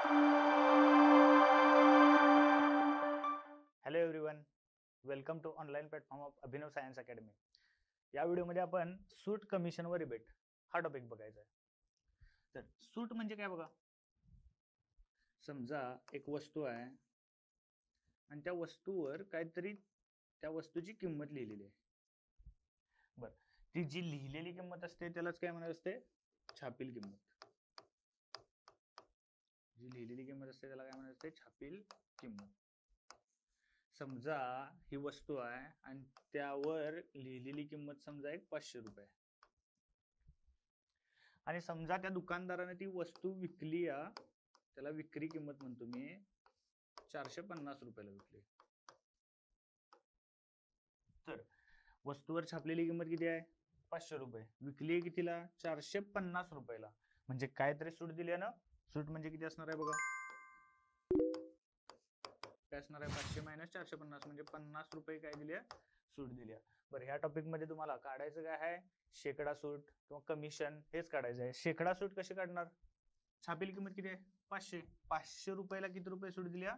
Hello everyone welcome to online platform of Abhinav science academy या व्हिडिओमध्ये आपण सूट कमिशनवर rebate हा टॉपिक बघायचा आहे. तर सूट म्हणजे काय बघा? समजा एक वस्तू आहे आणि त्या वस्तूवर काहीतरी त्या वस्तूची किंमत लिहिलेली आहे. बरं. ती जी लिहिलेली किंमत असते त्यालाच काय म्हणत असते? छापील किंमत. जी लिहिलेली किंमत असते त्याला काय म्हणत असते? छापील किंमत. समजा ही वस्तू आहे आणि त्यावर लिहिलेली किंमत समजा एक पाचशे रुपये आणि समजा त्या दुकानदाराने ती वस्तू विकली या त्याला विक्री किंमत म्हणतो मी चारशे पन्नास रुपयाला विकली तर वस्तूवर छापलेली किंमत किती आहे? पाचशे रुपये. विकली कितीला? चारशे पन्नास रुपयाला. म्हणजे काय तरी सूट दिली आहे ना? सूट म्हणजे किती असणार आहे बघा? काय असणार आहे? पाचशे मायनस चारशे पन्नास म्हणजे पन्नास रुपये काय दिले? सूट दिली. बरं ह्या टॉपिकमध्ये तुम्हाला काढायचं काय आहे? शेकडा सूट किंवा कमिशन हेच काढायचं आहे. शेकडा सूट कशी काढणार? छापील किंमत किती आहे? पाचशे. पाचशे रुपयाला किती रुपये सूट दिल्या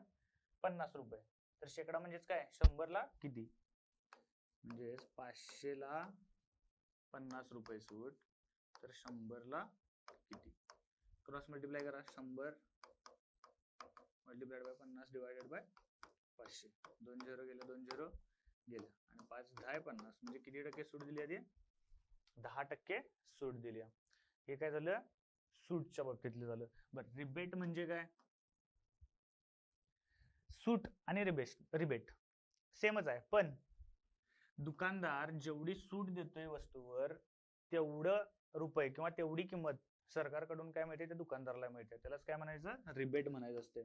पन्नास रुपये. तर शेकडा म्हणजेच काय? शंभरला किती? म्हणजेच पाचशेला पन्नास रुपये सूट. तर शंभरला किती? क्रॉस मल्टिप्लाय करा शंभर. मल्टिप्लाइड बाय पन्नास डिवायडेड बाय पाचशे. दोन झिरो गेलं दोन झिरो गेलं. आणि पाच दहा पन्नास. म्हणजे किती टक्के सूट दिली आधी? दहा टक्के सूट दिली. हे काय झालं? सूटच्या बाबतीतलं झालं. बरं रिबेट म्हणजे काय? सूट आणि रिबेट रिबेट सेमच आहे पण दुकानदार जेवढी सूट देतोय वस्तूवर तेवढं रुपये किंवा तेवढी किंमत सरकारकडून काय मिळते ते दुकानदाराला मिळते त्यालाच काय म्हणायचं? रिबेट म्हणायचं असते.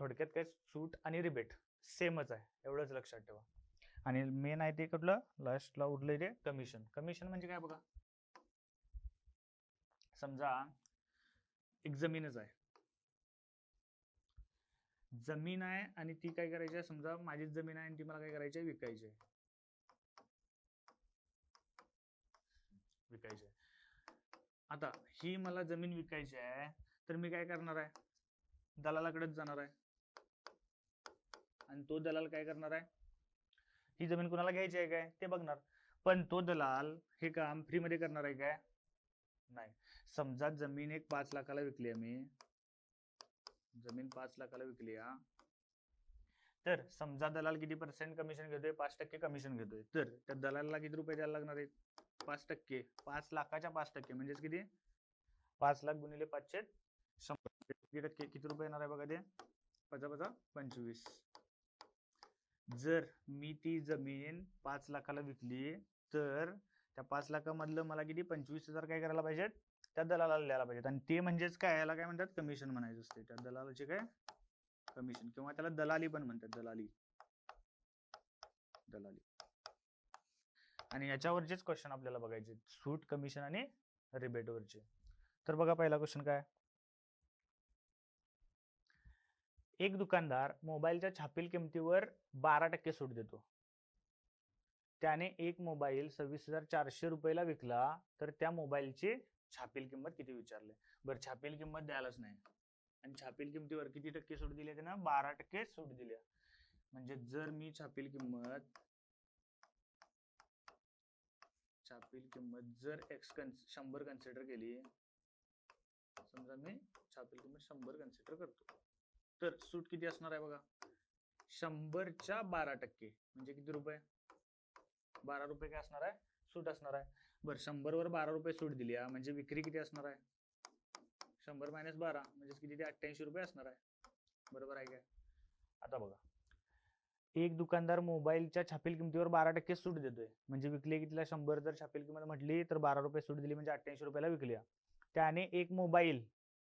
थोडक्यात काय? सूट आणि रिबेट सेमच आहे. एवढंच लक्षात ठेवा. आणि मेन आहे ते कुठलं? लास्टला उरले ते कमिशन कमिशन म्हणजे काय बघा? समजा एक जमीनच आहे. जमीन आहे आणि ती काय करायची आहे? समजा माझीच जमीन आहे आणि ती मला काय करायची आहे? विकायची आहे. विकायची आता ही मला जमीन विकायची आहे तर मी काय करणार आहे? दलालाकडेच जाणार आहे. आणि तो दलाल काय करणार आहे? ही जमीन कुणाला घ्यायची आहे काय? ते बघणार. पण तो दलाल हे काम फ्री मध्ये करणार आहे काय? नाही. समजा जमीन एक पाच लाखाला विकली आहे मी. जमीन पाच लाखाला विकली हा. तर समजा दलाल किती पर्सेंट कमिशन घेतोय? पाच टक्के कमिशन घेतोय. तर त्या दलालला किती रुपये द्यायला लागणार आहेत? पाच टक्के पाच लाखाच्या पाच टक्के म्हणजेच किती? पाच लाख गुणिले पाचशे शंभर किती टक्के. किती रुपये येणार आहे बघा ते? पचा पचा पंचवीस. जर मी ती जमीन पाच लाखाला विकली तर त्या पाच लाखामधलं मला किती? पंचवीस हजार काय करायला पाहिजेत त्या दलालाला द्यायला पाहिजेत आणि ते म्हणजेच काय? याला काय म्हणतात? कमिशन म्हणायचं असते त्या दलालाचे काय? कमिशन. किंवा त्याला दलाली पण म्हणतात दलाली. दलाली. आणि याच्यावरचेच क्वेश्चन आपल्याला बघायचे सूट कमिशन आणि रिबेट वरचे. तर बघा पहिला क्वेश्चन काय? एक दुकानदार मोबाईलच्या छापील किमतीवर बारा टक्के सूट देतो. त्याने एक मोबाईल सव्वीस हजार चारशे रुपयाला विकला तर त्या मोबाईलची छापील किंमत किती विचारले? बरं छापील किंमत द्यायलाच नाही. आणि छापील किमतीवर किती टक्के सूट दिली त्यानं? बारा टक्के सूट दिली म्हणजे जर मी छापील किंमत छापील किंमत जर एक्स कन्स शंभर कन्सिडर केली समजा मी छापील किंमत शंभर कन्सिडर करतो. तर सूट किती असणार आहे बघा? शंभरच्या बारा टक्के. म्हणजे किती रुपये? बारा रुपये काय असणार आहे? सूट असणार आहे. बरं शंभर वर बारा रुपये सूट दिली आहे म्हणजे विक्री किती असणार आहे? शंभर मायनस बारा म्हणजे किती? ते अठ्ठ्याऐंशी रुपये असणार आहे. बरोबर आहे काय? आता बघा. एक दुकानदार मोबाईलच्या छापील किमतीवर बारा टक्के सूट देतोय. म्हणजे विकले की तिला शंभर जर छापील किंमत म्हटली तर बारा रुपये सूट दिली म्हणजे अठ्ठ्याऐंशी रुपयाला विकली त्याने एक मोबाईल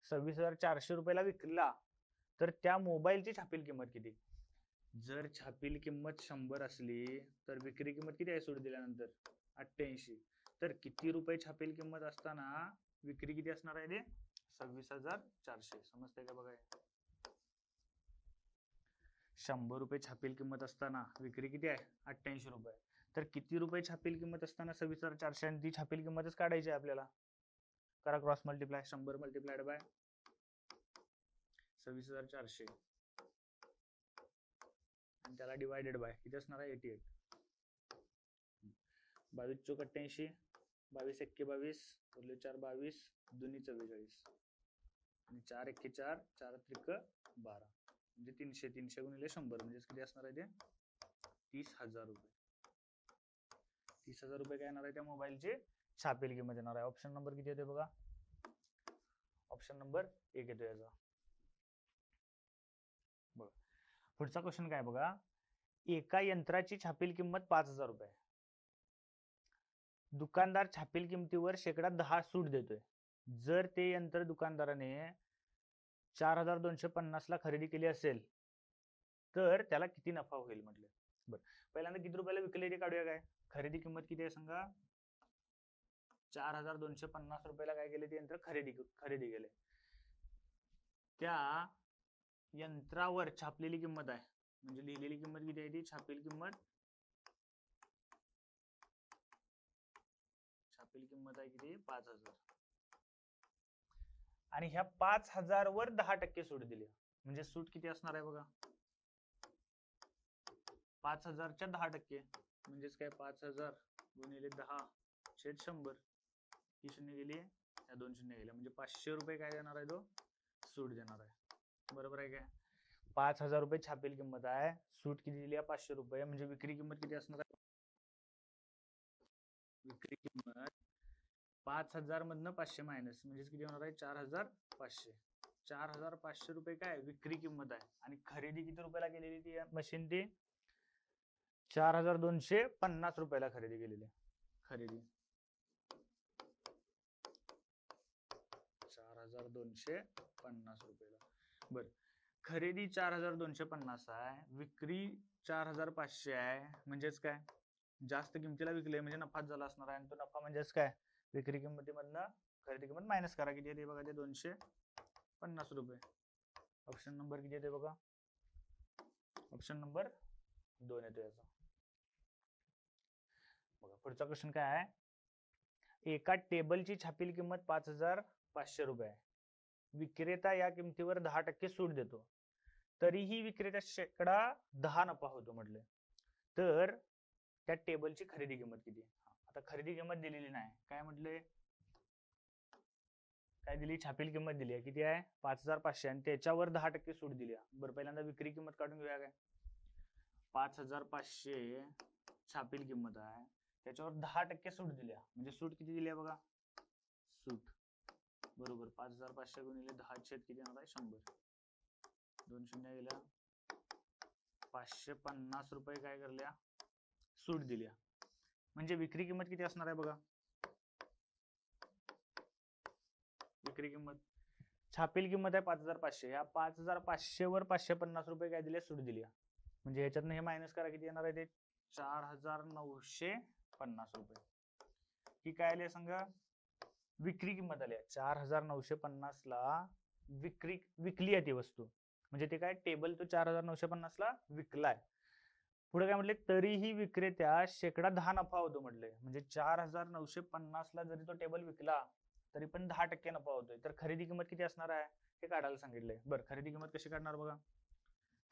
सव्वीस हजार चारशे रुपयाला विकला तर त्या मोबाईलची छापील किंमत किती? जर छापील किंमत शंभर असली तर विक्री किंमत किती आहे सूट दिल्यानंतर? अठ्ठ्याऐंशी. तर किती रुपये छापील किंमत असताना विक्री किती असणार आहे ते? सव्वीस हजार चारशे. समजतंय का बघा शंभर रुपये छापील किंमत असताना विक्री किती आहे? अठ्ठ्याऐंशी रुपये. तर किती रुपये छापील किंमत असताना सव्वीस हजार चारशे आणि ती छापील किंमतच काढायची आहे आपल्याला. करा क्रॉस मल्टिप्लाय शंभर मल्टिप्लायड बाय सव्वीस हजार चारशे. आणि त्याला डिवायडेड बाय किती असणार आहे? एटी एट बावीस चौक अठ्ठ्याऐंशी बावीस एक्के बावीस उरले चार बावीस दोन्ही चव्वेचाळीस. आणि चार एक्के चार चार त्रिक बारा. म्हणजे तीनशे तीनशे गुणिले शंभर म्हणजेच किती असणार आहे ते? तीस हजार रुपये. तीस हजार रुपये काय येणार आहे त्या मोबाईलची? छापेल किंमत येणार आहे. ऑप्शन नंबर किती येते बघा? ऑप्शन नंबर एक येतो याचा. बघा. पुढचा क्वेश्चन काय बघा? एका यंत्राची छापील किंमत पाच हजार रुपये. दुकानदार छापील किमतीवर शेकडा दहा सूट देतोय. जर ते यंत्र दुकानदाराने चार हजार दोनशे पन्नास ला खरेदी केली असेल तर त्याला किती नफा होईल म्हटलं? बरं. पहिल्यांदा किती रुपयाला विकले ते काढूया काय? खरेदी किंमत किती आहे सांगा? चार हजार दोनशे पन्नास रुपयाला काय केले ते यंत्र? खरेदी खरेदी केले त्या यंत्रावर छापलेली किंमत आहे. म्हणजे लिहिलेली किंमत किती आहे ती? छापील किंमत छापील किंमत आहे किती? पाच हजार. आणि ह्या पाच हजार वर दहा टक्के सूट दिली. म्हणजे सूट किती असणार आहे बघा? पाच हजारच्या दहा टक्के. म्हणजेच काय? पाच हजार गुणिले दहा छेद शंभर. ही शून्य गेली या दोन शून्य गेल्या. म्हणजे पाचशे रुपये काय देणार आहे तो? सूट देणार आहे. बरोबर आहे काय? पाच हजार रुपये छापील किंमत आहे. सूट किती दिली आहे? पाचशे रुपये. म्हणजे विक्री किंमत किती असणार आहे? विक्री किंमत पाच हजार मधनं पाचशे मायनस म्हणजेच किती होणार आहे? चार हजार पाचशे. चार हजार पाचशे रुपये काय विक्री किंमत आहे. आणि खरेदी किती रुपयाला केलेली ती मशीन ती? चार हजार दोनशे पन्नास रुपयाला खरेदी केलेली आहे. खरेदी. चार हजार दोनशे पन्नास रुपयाला. बर. खरेदी चार हजार दोनशे पन्नास आहे. विक्री चार हजार पाचशे आहे. म्हणजेच काय? जास्त किमतीला विकले म्हणजे नफाच झाला असणार आहे. आणि तो नफा म्हणजेच काय? विक्री किंमतीमधनं खरेदी किंमत मायनस करा किती येते बघा ते दोनशे पन्नास रुपये. ऑप्शन नंबर किती येते बघा. ऑप्शन नंबर दोन येतो याचा. बघा पुढचा क्वेश्चन काय आहे? एका टेबलची छापील किंमत पाच हजार पाचशे रुपये. आहे विक्रेता या किमतीवर दहा टक्के सूट देतो. तरीही विक्रेता शेकडा दहा नफा होतो म्हटले तर त्या टेबलची खरेदी किंमत किती आता खरेदी किंमत दिलेली नाही. काय म्हटले? काय दिली? छापील किंमत दिली आहे. किती आहे? पाच हजार पाचशे. आणि त्याच्यावर दहा टक्के सूट दिली आहे. बरं पहिल्यांदा विक्री किंमत काढून घेऊया काय? पाच हजार पाचशे छापील किंमत आहे. त्याच्यावर दहा टक्के सूट दिल्या म्हणजे सूट किती दिली आहे बघा? सूट. बरोबर पाच हजार पाचशे गुणिले दहा छेद किती येणार आहे? शंभर. दोन शून्य गेल्या पाचशे पन्नास रुपये काय करल्या सूट दिल्या म्हणजे विक्री किंमत किती असणार आहे बघा? विक्री किंमत. छापील किंमत आहे पाच हजार पाचशे. या पाच हजार पाचशे वर पाचशे पन्नास रुपये काय दिले? सूट दिली. म्हणजे ह्याच्यातनं हे मायनस करा किती येणार आहे ते? चार हजार नऊशे पन्नास रुपये. ही काय आली सांगा? विक्री किंमत आली आहे. चार हजार नऊशे पन्नास ला विक्री विकली आहे ती वस्तू. म्हणजे ते काय? टेबल तो चार हजार नऊशे पन्नास ला विकलाय. पुढे काय म्हटले? तरीही विक्रेत्या शेकडा दहा नफा होतो म्हटले. म्हणजे चार हजार नऊशे पन्नास ला जरी तो टेबल विकला तरी पण दहा टक्के नफा होतोय. तर खरेदी किंमत किती असणार आहे? हे काढायला सांगितलंय. बरं खरेदी किंमत कशी काढणार बघा?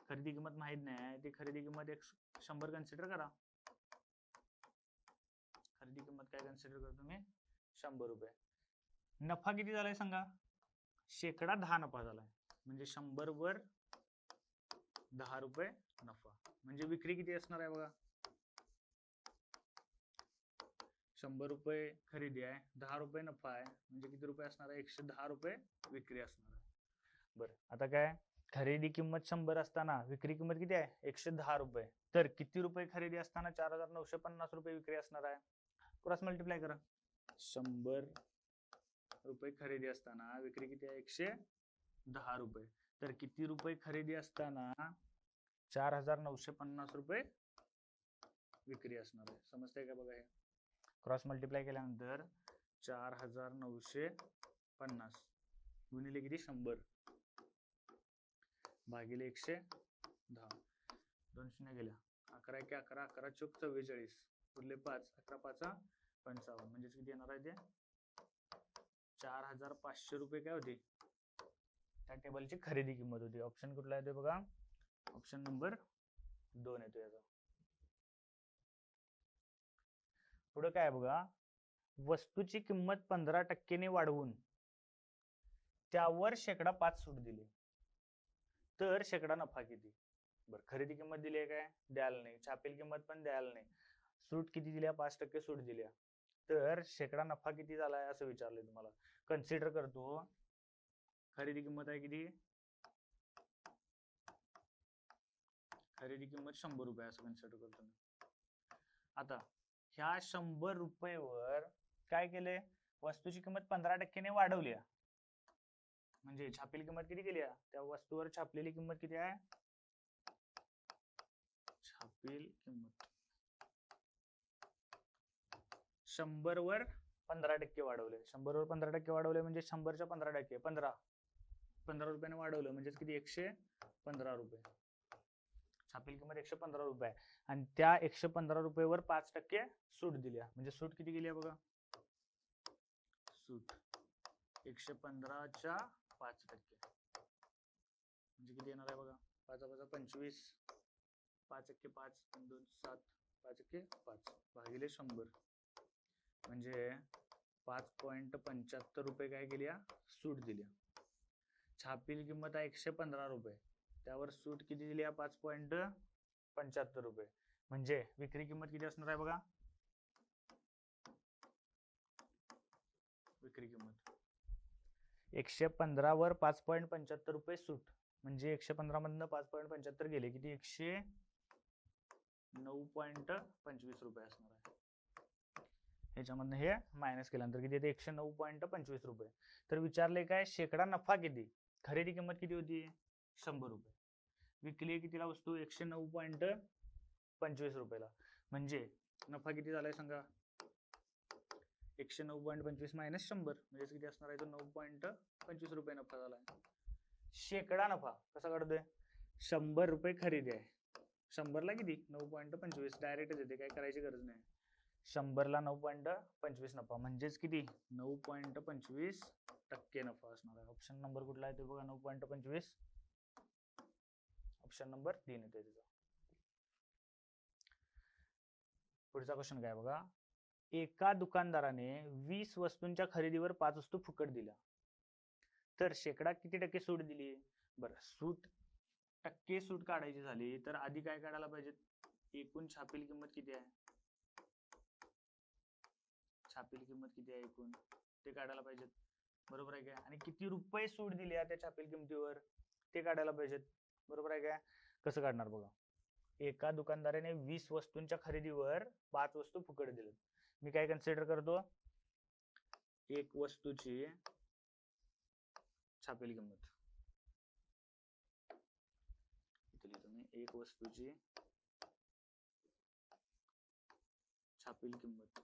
खरेदी किंमत माहीत नाही. ती खरेदी किंमत एक शंभर कन्सिडर करा. खरेदी किंमत काय कन्सिडर करतो तुम्ही शंभर रुपये. नफा किती झालाय सांगा? शेकडा दहा नफा झालाय. म्हणजे शंभर वर दहा रुपये नफा. म्हणजे विक्री किती असणार आहे बघा? शंभर रुपये खरेदी आहे दहा रुपये नफा आहे म्हणजे किती रुपये असणार आहे? एकशे दहा रुपये विक्री असणार आहे. बरं आता काय? खरेदी किंमत शंभर असताना विक्री किंमत किती आहे? एकशे दहा रुपये. तर किती रुपये खरेदी असताना चार हजार नऊशे पन्नास रुपये विक्री असणार आहे? क्रॉस मल्टिप्लाय करा. शंभर रुपये खरेदी असताना विक्री किती आहे? एकशे दहा रुपये. तर किती रुपये खरेदी असताना चार हजार नऊशे पन्नास रुपये विक्री असणार आहे. समजतंय का बघा हे? क्रॉस मल्टिप्लाय केल्यानंतर चार हजार नऊशे पन्नास. गुणिले किती? शंभर. भागिले एकशे दहा. दोन शून्य गेल्या. अकरा एक अकरा अकरा चोक चव्वेचाळीस. उरले पाच अकरा पाचा पंचावन्न. म्हणजेच किती येणार आहे ते? चार हजार पाचशे रुपये काय होते? त्या टेबलची खरेदी किंमत होती. ऑप्शन कुठला येतोय बघा? ऑप्शन नंबर दोन येतो याचा पुढे काय बघा? वस्तूची किंमत पंधरा टक्क्याने वाढवून त्यावर शेकडा पाच सूट दिली. तर शेकडा नफा किती? बर खरेदी किंमत दिली आहे काय? द्यायला नाही. छापेल किंमत पण द्यायला नाही. सूट किती दिल्या? पाच टक्के सूट दिल्या. तर शेकडा नफा किती झालाय असं विचारलंय तुम्हाला. कन्सिडर करतो. खरेदी किंमत आहे किती? खरेदी किंमत शंभर रुपये असं कन्सिडर करतो मी. आता ह्या शंभर रुपयेवर काय केले? वस्तूची किंमत पंधरा टक्क्याने वाढवली म्हणजे छापील किंमत किती केली त्या वस्तूवर छापलेली किंमत किती आहे? छापील किंमत. शंभर वर पंधरा टक्के वाढवले. शंभर वर पंधरा टक्के वाढवले म्हणजे शंभरच्या पंधरा टक्के. पंधरा. पंधरा रुपयाने वाढवलं म्हणजेच किती? एकशे पंधरा रुपये. छापील किंमत एकशे पंधरा रुपये आणि त्या एकशे पंधरा रुपयेवर पाच टक्के सूट दिली म्हणजे सूट किती गेली आहे बघा? सूट. एकशे पंधराच्या पाच टक्के. म्हणजे किती येणार आहे बघा? पाच पाच पंचवीस. पाच एक्के पाच दोन सात. पाच एक्के पाच. भागिले शंभर. म्हणजे पाच पॉईंट पंच्याहत्तर रुपये काय केली सूट दिली छापील किंमत आहे एकशे पंधरा रुपये. त्यावर सूट किती दिली आहे पाच पॉईंट पंच्याहत्तर रुपये. म्हणजे विक्री किंमत किती असणार आहे बघा? विक्री किंमत. एकशे पंधरा वर पाच पॉईंट पंच्याहत्तर रुपये सूट. म्हणजे एकशे पंधरा मधनं पाच पॉईंट पंच्याहत्तर गेले किती? एकशे नऊ पॉईंट पंचवीस रुपये असणार आहे. ह्याच्यामधनं हे मायनस केल्यानंतर किती येते? एकशे नऊ पॉईंट पंचवीस रुपये. तर विचारले काय? शेकडा नफा किती? खरेदी किंमत किती होती? शंभर रुपये. विकली कितीला वस्तू? एकशे नऊ पॉईंट पंचवीस रुपयाला. म्हणजे नफा किती झालाय सांगा? एकशे नऊ पॉईंट पंचवीस मायनस शंभर. म्हणजे किती असणार आहे? तो नऊ पॉईंट पंचवीस रुपये नफा झालाय. शेकडा नफा. कसा काढतोय? शंभर रुपये खरेदी आहे. शंभरला किती? नऊ पॉईंट पंचवीस. डायरेक्टच येते. काय करायची गरज नाही. शंभरला नऊ पॉईंट पंचवीस नफा. म्हणजेच किती? नऊ पॉईंट पंचवीस टक्के नफा असणार आहे. ऑप्शन नंबर कुठला आहे ते बघा. नऊ पॉईंट पंचवीस ऑप्शन नंबर तीन येतोय त्याचा पुढचा क्वेश्चन काय बघा? एका दुकानदाराने वीस वस्तूंच्या खरेदीवर पाच वस्तू फुकट दिल्या. तर शेकडा किती टक्के सूट दिली? बरं सूट टक्के सूट काढायची झाली तर आधी काय काढायला पाहिजे एकूण छापील किंमत किती आहे? छापील किंमत किती आहे एकूण? ते काढायला पाहिजेत. बरोबर आहे काय? आणि किती रुपये सूट दिली आहे त्या छापील किमतीवर? ते काढायला पाहिजेत. बरोबर आहे काय? कसं काढणार बघा. एका दुकानदाराने वीस वस्तूंच्या खरेदीवर पाच वस्तू फुकट दिलं मी काय कन्सिडर करतो? एक वस्तूची छापेल किंमत. एक वस्तूची छापील किंमत.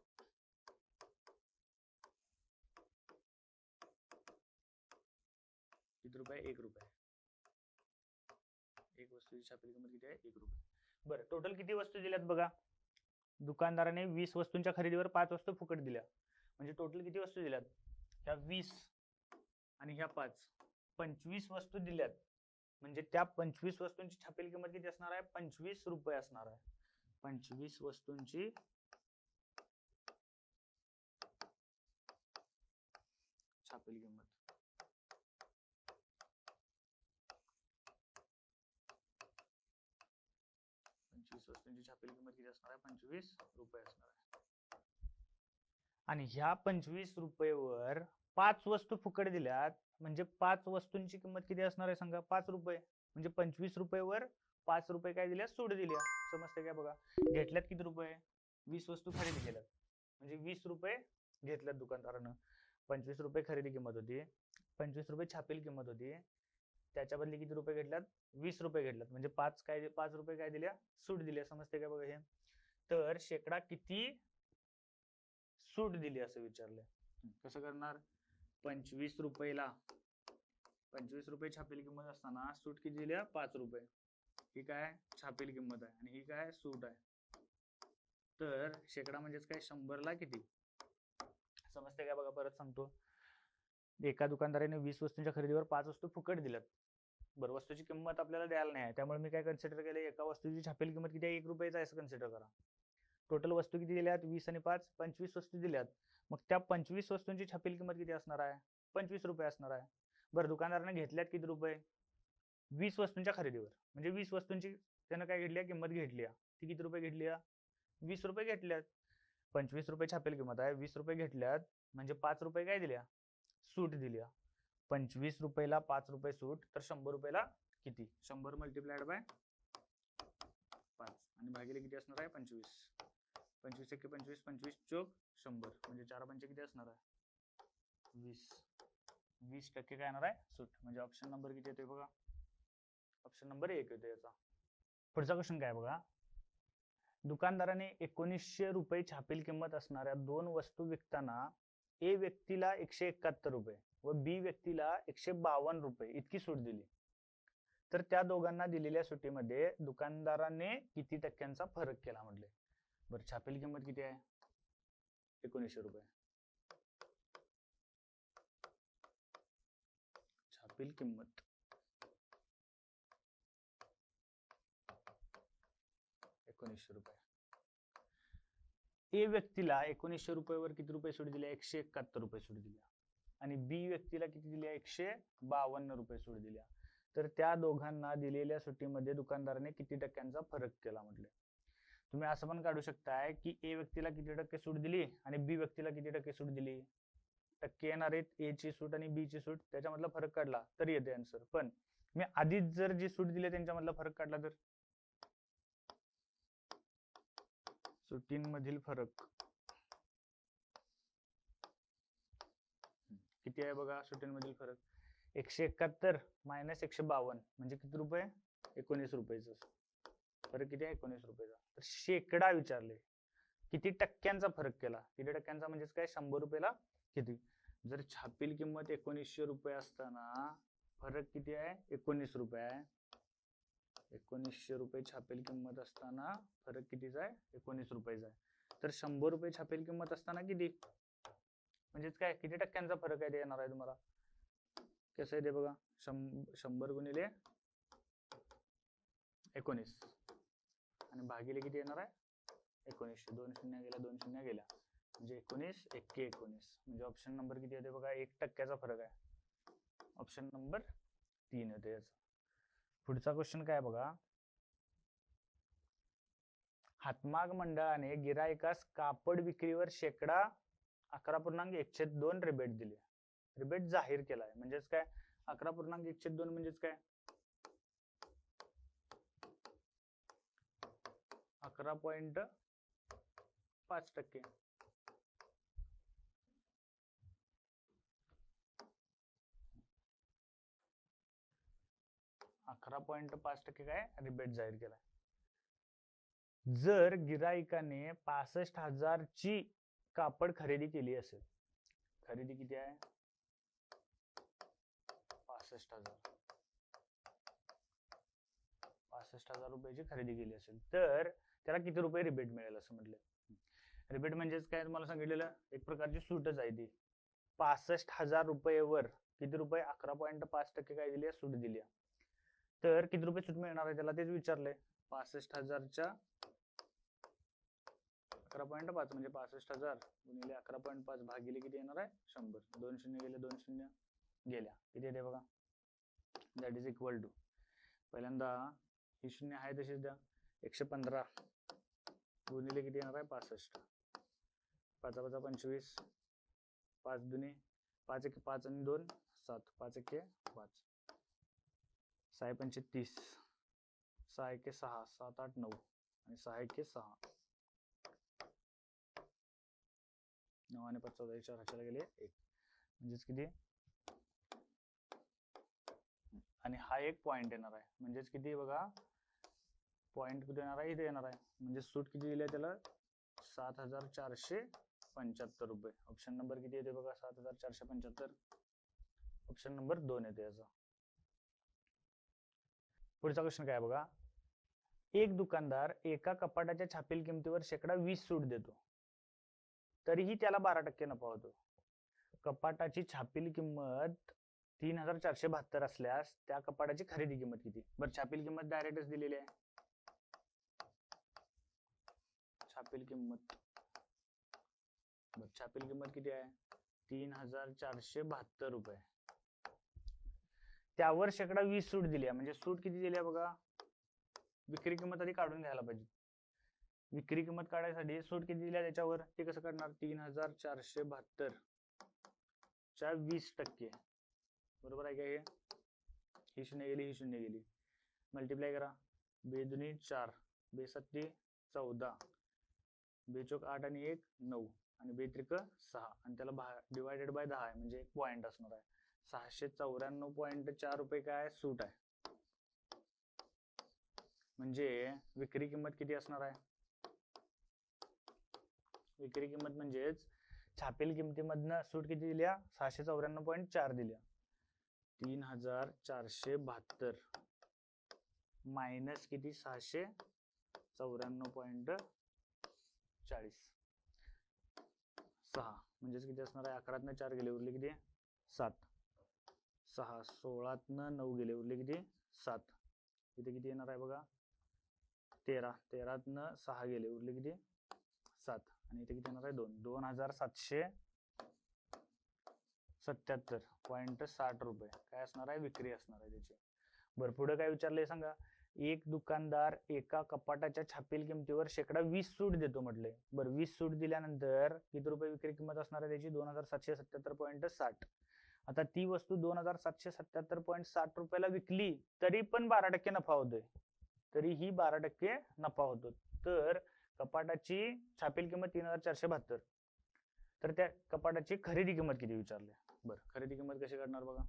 किती रुपये? एक रुपये. वस्तूची छापील किंमत किती आहे? एक रुपये. बरं टोटल किती वस्तू दिल्यात बघा? दुकानदाराने वीस वस्तूंच्या खरेदीवर पाच वस्तू फुकट दिल्या. म्हणजे टोटल किती वस्तू दिल्यात? ह्या वीस आणि ह्या पाच. पंचवीस वस्तू दिल्यात. म्हणजे त्या पंचवीस वस्तूंची छापील किंमत किती असणार आहे? पंचवीस रुपये असणार आहे. पंचवीस वस्तूंची छापील किंमत पंचवीस आपली किंमत किती असणार आहे पंचवीस रुपये असणार आहे. आणि ह्या पंचवीस रुपयेवर पाच वस्तू फुकट दिल्यात म्हणजे पाच वस्तूंची किंमत किती असणार आहे सांगा? पाच रुपये. म्हणजे पंचवीस रुपयेवर पाच रुपये काय दिल्या सूट दिल्या समजते काय बघा? घेतल्यात किती रुपये? वीस वस्तू खरेदी केल्यात. म्हणजे वीस रुपये घेतल्यात दुकानदारानं. पंचवीस रुपये खरेदी किंमत होती. पंचवीस रुपये छापील किंमत होती. त्याच्या बदली किती रुपये घेतल्यात? वीस रुपये घेतल्यात. म्हणजे पाच काय पाच रुपये काय दिल्या? सूट दिल्या समजते काय बघा हे? तर शेकडा किती सूट दिली असं विचारलंय. कसं करणार? पंचवीस रुपयेला. पंचवीस रुपये छापील किंमत असताना सूट किती दिल्या? पाच रुपये. ही काय? छापील किंमत आहे. आणि ही काय? सूट आहे. तर शेकडा म्हणजेच काय? शंभरला किती? समजते काय बघा? परत सांगतो. एका दुकानदाराने वीस वस्तूंच्या खरेदीवर पाच वस्तू फुकट दिल्यात. बरं वस्तूची किंमत आपल्याला द्यायला नाही त्यामुळे मी काय कन्सिडर केलं एका वस्तूची छापेल किंमत किती आहे? एक रुपयाचा आहे असं कन्सिडर करा. टोटल वस्तू किती दिल्यात? वीस आणि पाच पंचवीस वस्तू दिल्यात. मग त्या पंचवीस वस्तूंची छापील किंमत किती असणार आहे? पंचवीस रुपये असणार आहे. बरं दुकानदाराने घेतल्यात किती रुपये? वीस वस्तूंच्या खरेदीवर. म्हणजे वीस वस्तूंची त्यानं काय घेतली किंमत घेतली ती किती रुपये घेतली वीस रुपये घेतल्यात. पंचवीस रुपये छापेल किंमत आहे. वीस रुपये घेतल्यात. म्हणजे पाच रुपये काय दिल्या सूट दिल्या पंचवीस रुपयाला पाच रुपये सूट तर शंभर रुपयाला किती? शंभर मल्टिप्लाइड बाय पाच. आणि भागिले किती असणार आहे? पंचवीस. पंचवीस एके पंचवीस पंचवीस चोक शंभर. म्हणजे चार पंचे किती असणार आहे? वीस. वीस टक्के काय येणार आहे? सूट. म्हणजे ऑप्शन नंबर किती येतोय बघा? ऑप्शन नंबर एक येतो याचा. पुढचा क्वेश्चन काय बघा? दुकानदाराने एकोणीसशे रुपये छापील किंमत असणाऱ्या दोन वस्तू विकताना ए व्यक्तीला एकशे एकाहत्तर रुपये. व बी व्यक्तीला एकशे बावन्न रुपये इतकी सूट दिली. तर त्या दोघांना दिलेल्या सुटीमध्ये दुकानदाराने किती टक्क्यांचा फरक केला म्हटले? बरं छापील किंमत किती आहे? एकोणीसशे रुपये. छापील किंमत. एकोणीसशे रुपये. ए व्यक्तीला एकोणीसशे रुपयावर किती रुपये सूट दिल्या एकशे एकाहत्तर रुपये सूट दिल्या आणि बी व्यक्तीला किती दिल्या एकशे बावन्न रुपये सूट दिल्या तर त्या दोघांना दिलेल्या सुट्टीमध्ये दुकानदाराने किती टक्क्यांचा फरक केला म्हटले. तुम्ही असं पण काढू शकताय की ए व्यक्तीला किती टक्के सूट दिली आणि बी व्यक्तीला किती टक्के सूट दिली? टक्के येणार आहेत ए ची सूट आणि बी ची सूट. त्याच्यामधला फरक काढला तर येते आन्सर पण मी आधीच जर जी सूट दिली त्यांच्यामधला फरक काढला तर? सुट्टींमधील फरक. किती आहे बघा सुट्ट्यांमधील फरक? एकशे एकाहत्तर मायनस एकशे बावन्न. म्हणजे किती रुपये? एकोणीस रुपयाचं. फरक किती आहे? एकोणीस रुपयाचा. तर शेकडा विचारले. किती टक्क्यांचा फरक केला? किती टक्क्यांचा म्हणजेच काय? शंभर रुपयाला किती? जर छापील किंमत एकोणीसशे रुपये असताना फरक किती आहे? एकोणीस रुपये आहे. एकोणीसशे रुपये छापेल किंमत असताना फरक कितीचा आहे? एकोणीस रुपयाचा आहे. तर शंभर रुपये छापेल किंमत असताना किती? म्हणजेच काय किती टक्क्यांचा फरक आहे ते येणार आहे तुम्हाला? कसं आहे ते बघा शंभर गुणिले एकोणीस. आणि भागिले किती येणार आहे? एकोणीसशे. दोन शून्य गेल्या दोन शून्य गेल्या. म्हणजे एकोणीस एक्के एकोणीस. म्हणजे ऑप्शन नंबर किती येते बघा एक टक्क्याचा फरक आहे. ऑप्शन नंबर तीन होते याचा. पुढचा क्वेश्चन काय बघा? हातमाग मंडळाने गिरायकास कापड विक्रीवर शेकडा अकरा पूर्णांक एकशे दोन रिबेट दिली रिबेट जाहीर केलाय. म्हणजेच काय? अकरा पूर्णांक एकशे दोन म्हणजेच काय? अकरा पॉइंट पाच टक्के. अकरा पॉइंट पाच टक्के काय? रिबेट जाहीर केलाय. जर गिराईकाने पासष्ट हजारची कापड खरेदी केली असेल. खरेदी किती आहे? पासष्ट हजार. पासष्ट हजार रुपयाची खरेदी केली असेल. तर त्याला किती रुपये रिबेट मिळेल असं म्हटलं. रिबेट म्हणजेच काय तुम्हाला सांगितलेलं? एक प्रकारची सूटच आहे ती. पासष्ट हजार रुपयेवर किती रुपये? अकरा पॉईंट पाच टक्के काय दिली सूट दिली तर किती रुपये सूट मिळणार आहे त्याला? तेच विचारलंय. पासष्ट हजारच्या अकरा पॉईंट पाच म्हणजे पासष्ट हजार गुणिले अकरा पॉईंट पाच भागिले किती येणार आहे? शंभर. दोन शून्य गेले दोन शून्य गेल्या. किती येते बघा? दॅट इज इक्वल टू पहिल्यांदा ही शून्य आहे तशीच द्या. एकशे पंधरा गुणिले किती येणार आहे? पासष्ट. पाच पाचा पंचवीस. पाच दुने. पाच एक पाच आणि दोन सात. पाच एके पाच. सहा पंचे तीस सहा एके सहा. सात आठ नऊ. आणि सहा एके सहा. नऊ आणि पाच चौदा चार ह्याच्याला गेले. एक. म्हणजेच किती? आणि हा एक पॉइंट येणार आहे. म्हणजेच किती बघा? पॉइंट कुठे येणार आहे? इथे येणार आहे. म्हणजे सूट किती दिली आहे त्याला? सात हजार चारशे पंच्याहत्तर रुपये. ऑप्शन नंबर किती येते बघा? सात हजार चारशे पंच्याहत्तर. ऑप्शन नंबर दोन येते याचा. पुढचा क्वेश्चन काय आहे बघा? एक दुकानदार एका कपाटाच्या छापील किमतीवर शेकडा वीस सूट देतो. तरीही त्याला बारा टक्के नफा होतो. कपाटाची छापील किंमत तीन हजार चारशे बहात्तर असल्यास त्या कपाटाची खरेदी किंमत किती? बरं छापील किंमत डायरेक्टच दिलेली आहे. छापील किंमत. बर छापील किंमत किती आहे? तीन हजार चारशे बहात्तर रुपये. त्यावर शेकडा वीस सूट दिली आहे. म्हणजे सूट किती दिली आहे बघा? विक्री किंमत आधी काढून घ्यायला पाहिजे. विक्री किंमत काढायसाठी सूट किती दिली आहे त्याच्यावर? ते कसं काढणार तीन हजार चारशे बहात्तर. च्या वीस टक्के. बरोबर आहे का हे? ही शून्य गेली ही शून्य गेली. मल्टिप्लाय करा. बेदुनी चार. बेसत्ती चौदा. बेचोक आठ आणि एक नऊ. आणि बेत्रिक सहा. आणि त्याला भा डिवायडेड बाय दहा आहे. म्हणजे एक पॉईंट असणार आहे. सहाशे चौऱ्याण्णव पॉईंट चार रुपये काय? सूट आहे. म्हणजे विक्री किंमत किती असणार आहे? विक्री किंमत म्हणजेच छापील किमतीमधनं सूट किती दिल्या? सहाशे चौऱ्याण्णव पॉईंट चार दिल्या. तीन हजार चारशे बहात्तर. मायनस किती? सहाशे चौऱ्याण्णव पॉईंट चाळीस. सहा. म्हणजेच किती असणार आहे? अकरातनं चार गेले उरले किती? सात. सहा. सोळातनं नऊ गेले उरले किती? सात. इथे किती येणार आहे बघा? तेरा. तेरातनं सहा गेले उरले किती? सात. आणि इथे किती येणार आहे? दोन. दोन हजार सातशे सत्याहत्तर पॉईंट साठ रुपये. काय असणार आहे? विक्री असणार आहे त्याची. बरं पुढे काय विचारलंय सांगा? एक दुकानदार एका कपाटाच्या छापील किमतीवर शेकडा वीस सूट देतो म्हटले. बरं वीस सूट दिल्यानंतर किती रुपये विक्री किंमत असणार आहे त्याची? दोन हजार सातशे सत्याहत्तर पॉईंट साठ. आता ती वस्तू दोन हजार सातशे सत्याहत्तर पॉईंट साठ रुपयाला विकली तरी पण बारा टक्के नफा होतोय. तरी ही बारा टक्के नफा होतो. तर कपाटाची छापील किंमत तीन हजार चारशे बहात्तर. तर त्या कपाटाची खरेदी किंमत किती विचारली? बरं खरेदी किंमत कशी करणार बघा.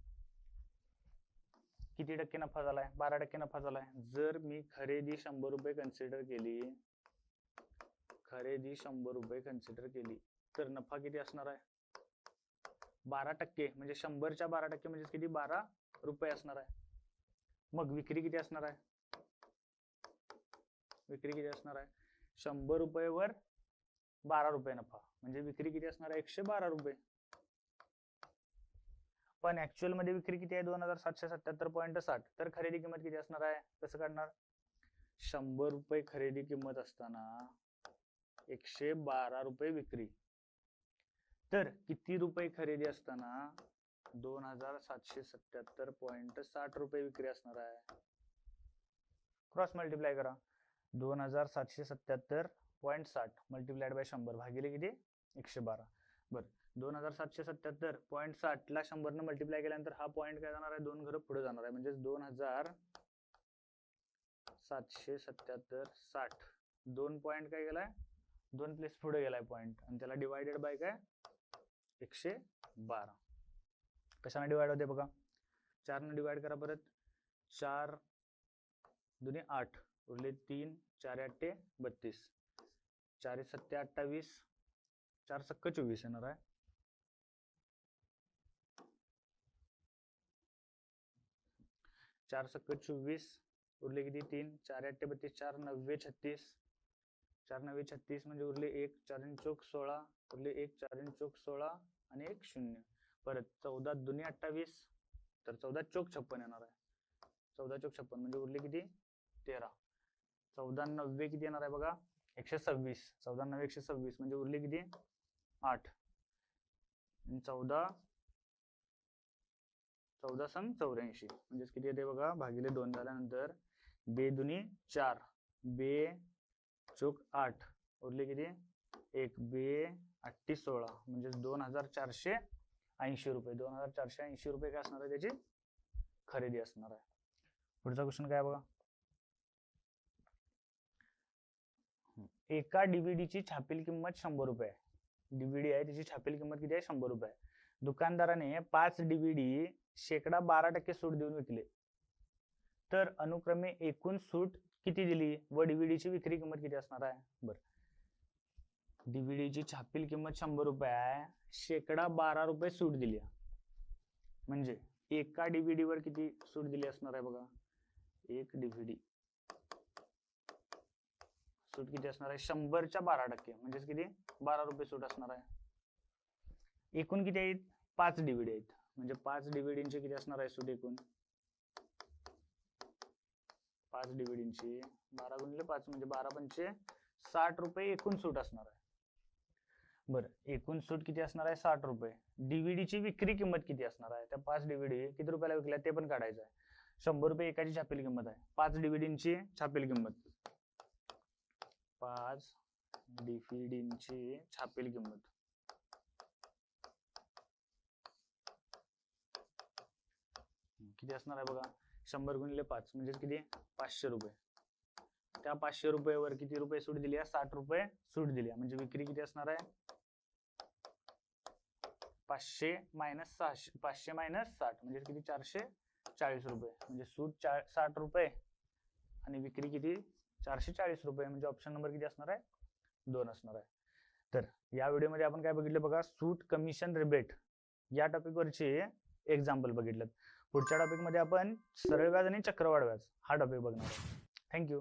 किती टक्के नफा झालाय? बारा टक्के नफा झालाय. जर मी खरेदी शंभर रुपये कन्सिडर केली खरेदी शंभर रुपये कन्सिडर केली तर नफा किती असणार आहे? बारा टक्के म्हणजे शंभरच्या बारा टक्के म्हणजे किती? बारा रुपये असणार आहे. मग विक्री किती असणार आहे? विक्री किती असणार आहे? शंभर रुपयेवर बारा रुपये नफा. म्हणजे विक्री किती असणार आहे? एकशे बारा रुपये. पण ऍक्च्युअलमध्ये विक्री किती आहे? दोन हजार सातशे सत्याहत्तर पॉईंट साठ. तर खरेदी किंमत किती असणार आहे? कसं काढणार? शंभर रुपये खरेदी किंमत असताना एकशे बारा रुपये विक्री. तर किती रुपये खरेदी असताना दोन हजार सातशे सत्याहत्तर पॉईंट साठ रुपये विक्री असणार आहे? क्रॉस मल्टिप्लाय करा. दोन हजार सातशे सत्याहत्तर पॉईंट साठ मल्टिप्लाइड बाय शंभर. भागिले किती? एकशे बारा. बरं. दोन हजार सातशे सत्याहत्तर पॉईंट साठ ला शंभरनं मल्टिप्लाय केल्यानंतर हा पॉईंट काय जाणार आहे? दोन घरं पुढे जाणार आहे. म्हणजे दोन हजार सातशे सत्याहत्तर साठ. दोन पॉईंट काय गेलाय? दोन प्लेस पुढे गेलाय पॉईंट आणि त्याला डिवायडेड बाय काय? एकशे बारा. कशाने डिवाइड होते बघा? चारनं डिवाइड करा परत. चार दोन्ही आठ. उरले तीन चार अठ्ठे बत्तीस. चार सत्ते अठ्ठावीस. चार सक्क चोवीस येणार आहे. चार सक्क चोवीस उरले किती? तीन. चार अठ्ठे बत्तीस चार नव्वे छत्तीस. चार नव्वे छत्तीस म्हणजे उरले एक चार चौक सोळा. उरले एक चार चौक सोळा आणि एक शून्य. परत चौदा दोन्ही अठ्ठावीस तर चौदा चौक छप्पन येणार आहे. चौदा चौक छप्पन म्हणजे उरले किती? तेरा. चौदा नव्वे किती येणार आहे बघा? एकशे सव्वीस. चौदा नव्वे एकशे सव्वीस म्हणजे उरले किती? आठ. चौदा चौदा सण चौऱ्याऐंशी. म्हणजेच किती येते बघा? भागिले दोन झाल्यानंतर बे दुनी चार. बे चोक आठ. उरले किती? एक. बे अठ्ठी सोळा. म्हणजेच दोन हजार चारशे ऐंशी रुपये. दोन हजार चारशे ऐंशी रुपये काय असणार आहे? त्याची खरेदी असणार आहे. पुढचा क्वेश्चन काय बघा? एका डीव्हीडीची छापील किंमत शंभर रुपये आहे. डीव्हीडी आहे त्याची छापील किंमत किती आहे? शंभर रुपये दुकानदाराने पाच डीव्हीडी शेकडा बारा टक्के सूट देऊन विकले. तर अनुक्रमे एकूण सूट किती दिली? व डीव्हीडीची विक्री किंमत किती असणार आहे? बर. डीव्हीडीची छापील किंमत शंभर रुपये आहे. शेकडा बारा रुपये सूट दिली आहे. म्हणजे एका डीव्हीडी वर किती सूट दिली असणार आहे बघा? एक डीव्हीडी सूट किती असणार आहे? शंभरच्या बारा टक्के. म्हणजेच किती? बारा रुपये सूट असणार आहे. एकूण किती आहेत? पाच डीव्हीडी आहेत. म्हणजे पाच डीव्हीडींची किती असणार आहे सूट एकूण? पाच डीव्हीडींची बारा गुणिले पाच म्हणजे बारा पंचे साठ रुपये एकूण सूट असणार आहे. बरं एकूण सूट किती असणार आहे? साठ रुपये. डीव्हीडीची विक्री किंमत किती असणार आहे? त्या पाच डीव्हीडी किती रुपयाला विकल्या? ते पण काढायचं आहे. शंभर रुपये एकाची छापील किंमत आहे. पाच डीव्हीडींची छापील किंमत. पाच डीव्हीडींची छापील किंमत. किती असणार आहे बघा? शंभर गुणिले पाच म्हणजे किती? पाचशे रुपये. त्या पाचशे रुपयेवर किती रुपये सूट दिली? आहे साठ रुपये सूट दिली. आहे म्हणजे विक्री किती असणार आहे? पाचशे मायनस सहाशे पाचशे मायनस साठ म्हणजे किती? चारशे चाळीस रुपये. म्हणजे सूट चा साठ रुपये आणि विक्री किती? चारशे चाळीस रुपये म्हणजे ऑप्शन नंबर किती असणार आहे? दोन असणार आहे. तर या व्हिडिओमध्ये आपण काय बघितलं बघा सूट कमिशन रिबेट या टॉपिकवरचे एक्झाम्पल बघितलं. पुढच्या टॉपिकमध्ये आपण सरळ व्याज आणि चक्रवाढ व्याज हा टॉपिक बघणार आहे थँक्यू